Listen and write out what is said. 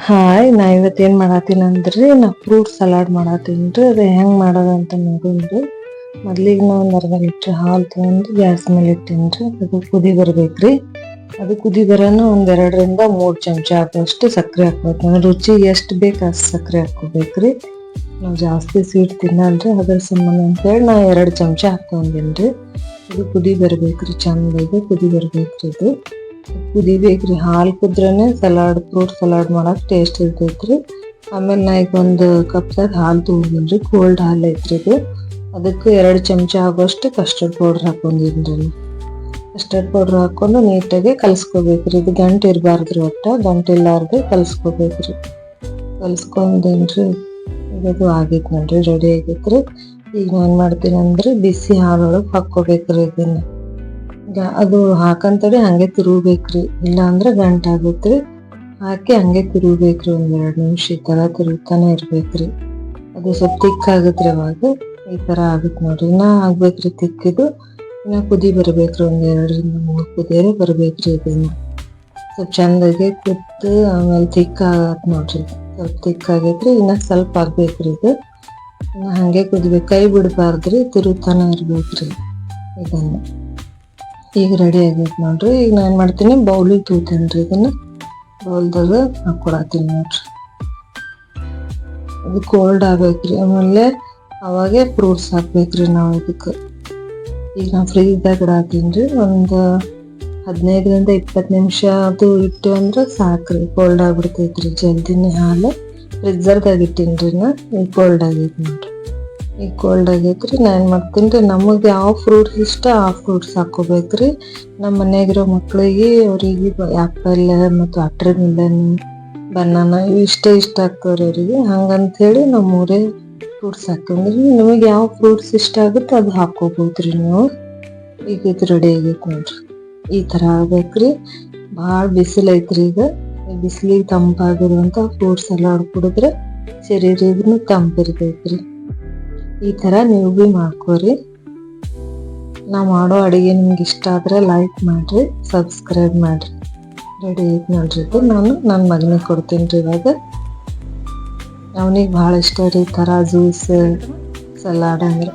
Hi, ನಾ ಇವತ್ತು ಏನ್ ಮಾಡತ್ತೀನಿ ಅಂದ್ರಿ ನಾ ಫ್ರೂಟ್ ಸಲಾಡ್ ಮಾಡತ್ತೀನಿ ರೀ. ಅದು ಹೆಂಗ್ ಮಾಡೋದಂತ ಅಂತ ನೋಡೋಣ್ರಿ ಮೊದ್ಲಿಗೆ ನಾ ಒಂದ್ ಅರ್ಧ ಲೀಟ್ರ್ ಹಾಲು ತಗೊಂಡು ಗ್ಯಾಸ್ ಮೇಲೆ ಇಟ್ಟಿನ್ರಿ ಅದು ಕುದಿ ಬರ್ಬೇಕ್ರಿ ಅದು ಕುದಿ ಬರೋನು ಒಂದ್ ಎರಡರಿಂದ ಮೂರ್ ಚಮಚ ಹಾಕೋಷ್ಟು ಸಕ್ಕರೆ ಹಾಕ್ಬೇಕು. ರುಚಿ ಎಷ್ಟು ಬೇಕು ಅಷ್ಟು ಸಕ್ಕರೆ ಹಾಕೋಬೇಕ್ರಿ ನಾವು ಜಾಸ್ತಿ ಸ್ವೀಟ್ ತಿನ್ನಲ್ರಿ ಅದ್ರ ಸಂಬಂಧ ಅಂತೇಳಿ ನಾ ಎರಡು ಚಮಚ ಹಾಕೊಂಡಿನ್ರಿ ಇದು ಕುದಿ ಬರ್ಬೇಕ್ರಿ ಚಂದ ಕುದಿ ಬರ್ಬೇಕ್ರಿ ಇದು ಕುದಿಬೇಕ್ರಿ. ಹಾಲು ಕುದ್ರನೆ ಸಲಾಡ್ ಫ್ರೂಟ್ ಸಲಾಡ್ ಮಾಡಕ್ ಟೇಸ್ಟ್ ಇರ್ತೈತ್ರಿ. ಆಮೇಲೆ ನಾ ಈಗ ಒಂದು ಕಪ್ದಾಗ ಹಾಲು ತೊಗೊಂಡ್ರಿ ಕೋಲ್ಡ್ ಹಾಲು ಐತ್ರಿ ಇದು. ಅದಕ್ಕೆ ಎರಡು ಚಮಚ ಆಗೋಷ್ಟು ಕಸ್ಟರ್ಡ್ ಪೌಡ್ರ್ ಹಾಕೊಂಡಿನ್ರಿ. ಕಸ್ಟರ್ಡ್ ಪೌಡ್ರ್ ಹಾಕೊಂಡು ನೀಟಾಗಿ ಕಲ್ಸ್ಕೊಬೇಕ್ರಿ. ಇದು ಗಂಟು ಇರಬಾರ್ದ್ರಿ ಒಟ್ಟು. ಗಂಟು ಇಲ್ಲಾರ್ದೆ ರೀ ಈಗ ಅದು ಆಗೈತೆ ನೋಡ್ರಿ ರೆಡಿ ಆಗೈತ್ರಿ. ಈಗ ನಾನು ಮಾಡ್ತೀನಿ ಅಂದ್ರೆ ಬಿಸಿ ಹಾಲೊಳಗೆ ಹಾಕ್ಕೋಬೇಕ್ರಿ ಇದನ್ನು. ಅದು ಹಾಕಂತಡಿ ಹಂಗೆ ತಿರುಗಬೇಕ್ರಿ. ಇಲ್ಲ ಅಂದ್ರೆ ಗಂಟ ಆಗುತ್ತೆ. ಹಾಕಿ ಹಂಗೆ ತಿರುಗಬೇಕ್ರಿ ಒಂದ್ ಎರಡು ನಿಮಿಷ ಈ ತರ ತಿರುಗ್ತಾನೆ ಇರ್ಬೇಕ್ರಿ. ಅದು ಸ್ವಲ್ಪ ತಿಕ್ ಆಗುತ್ತೆ ಅವಾಗ, ಈ ತರ ಆಗುತ್ತೆ ನೋಡ್ರಿ. ಇನ್ನ ಆಗ್ಬೇಕ್ರಿ ತಿಕ್ಕಿದು ಇನ್ನ ಕುದಿ ಬರ್ಬೇಕ್ರಿ, ಒಂದ್ ಎರಡರಿಂದ ಮೂರ್ ಕುದಿಯರೆ ಬರ್ಬೇಕ್ರಿ ಇದನ್ನ. ಸ್ವಲ್ಪ ಚಂದಾಗಿ ಕುದ್ದು ಆಮೇಲೆ ತಿಕ್ ಆಗತ್ ನೋಡ್ರಿ. ಸ್ವಲ್ಪ ತಿಕ್ ಆಗೈತ್ರಿ, ಇನ್ನ ಸ್ವಲ್ಪ ಆಗ್ಬೇಕ್ರಿ ಇದು. ಇನ್ನ ಹಂಗೆ ಕುದಿಬೇಕು. ಕೈ ಬಿಡಬಾರ್ದ್ರಿ, ತಿರುಗ್ತಾನೆ ಇರ್ಬೇಕ್ರಿ ಇದನ್ನ. ಈಗ ರೆಡಿ ಆಗೈತೆ ನೋಡ್ರಿ. ಈಗ ನಾನು ಮಾಡ್ತೀನಿ ಬೌಲಿಗೆ ತೂತೀನಿ ರೀ ಇದನ್ನ. ಬೌಲ್ದಾಗ ಹಾಕೊಡತ್ತೀನಿ ನೋಡ್ರಿ. ಇದು ಕೋಲ್ಡ್ ಆಗ್ಬೇಕ್ರಿ. ಆಮೇಲೆ ಅವಾಗೆ ಫ್ರೂಟ್ಸ್ ಹಾಕ್ಬೇಕ್ರಿ ನಾವು ಇದಕ್ಕೆ. ಈಗ ನಾವು ಫ್ರೀಜ್ದಾಗ ಇಡಾತೀನಿ ರೀ. ಒಂದು ಹದಿನೈದರಿಂದ ಇಪ್ಪತ್ತು ನಿಮಿಷ ಅದು ಇಟ್ಟು ಅಂದ್ರೆ ಸಾಕ್ರಿ. ಕೋಲ್ಡ್ ಆಗ್ಬಿಡ್ತೈತ್ರಿ. ಜಲ್ದಿನೇ ಹಾಲು. ಫ್ರಿಜ್ಜರ್ದಾಗ ಇಟ್ಟೀನಿ ರೀ ನಾ ಕೋಲ್ಡ್ ಆಗೈತಿ ನೋಡ್ರಿ. ಈಗ ಕೋಲ್ಡ್ ಆಗೈತ್ರಿ ನಾನು ಏನು ಮಾಡ್ತೀನಿ ರೀ, ನಮಗೆ ಯಾವ ಫ್ರೂಟ್ಸ್ ಇಷ್ಟ ಆ ಫ್ರೂಟ್ಸ್ ಹಾಕೋಬೇಕ್ರಿ. ನಮ್ಮ ಮನೆಯಾಗಿರೋ ಮಕ್ಕಳಿಗೆ ಅವರಿಗೆ ಆ್ಯಪಲ್ ಮತ್ತು ವಾಟರ್ ಮಿಲನ್ ಬನಾನ ಇವು ಇಷ್ಟ ಇಷ್ಟ ಆಗ್ತಾವ್ರಿ ಅವರಿಗೆ. ಹಂಗಂತ ಹೇಳಿ ನಾವು ಮೂರೇ ಫ್ರೂಟ್ಸ್ ಹಾಕೊಂಡ್ರಿ ನಿಮಗೆ ಯಾವ ಫ್ರೂಟ್ಸ್ ಇಷ್ಟ ಆಗುತ್ತೆ ಅದು ಹಾಕೋಬೋದ್ರಿ ನೀವು. ಈಗ ಇದು ರೆಡಿ ಆಗೈತೆ ನೋಡ್ರಿ. ಈ ತರ ಆಗ್ಬೇಕ್ರಿ. ಭಾಳ ಬಿಸಿಲು ಐತ್ರಿ ಈಗ. ಬಿಸಿಲಿಗೆ ತಂಪಾಗಿರುವಂಥ ಫ್ರೂಟ್ಸ್ ಸಲಾಡ್ ಕುಡಿದ್ರೆ ಶರೀರಿಗೂ ತಂಪಿರ್ತೈತ್ರಿ ಈ ಥರ ನೀವು ಭೀ ಮಾಡ್ಕೋರಿ. ನಾ ಮಾಡೋ ಅಡುಗೆ ನಿಮ್ಗೆ ಇಷ್ಟ ಆದರೆ ಲೈಕ್ ಮಾಡಿರಿ ಸಬ್ಸ್ಕ್ರೈಬ್ ಮಾಡಿರಿ. ರೆಡಿ ಐತೆ ನೋಡ್ರಿ ಇದು ನಾನು ನನ್ನ ಮಗನಿಗೆ ಕೊಡ್ತೀನಿ ರೀ ಇವಾಗ. ಅವನಿಗೆ ಭಾಳ ಇಷ್ಟ ರೀ ಈ ಥರ ಜ್ಯೂಸ್ ಸಲಾಡ್ ಅಂದ್ರೆ.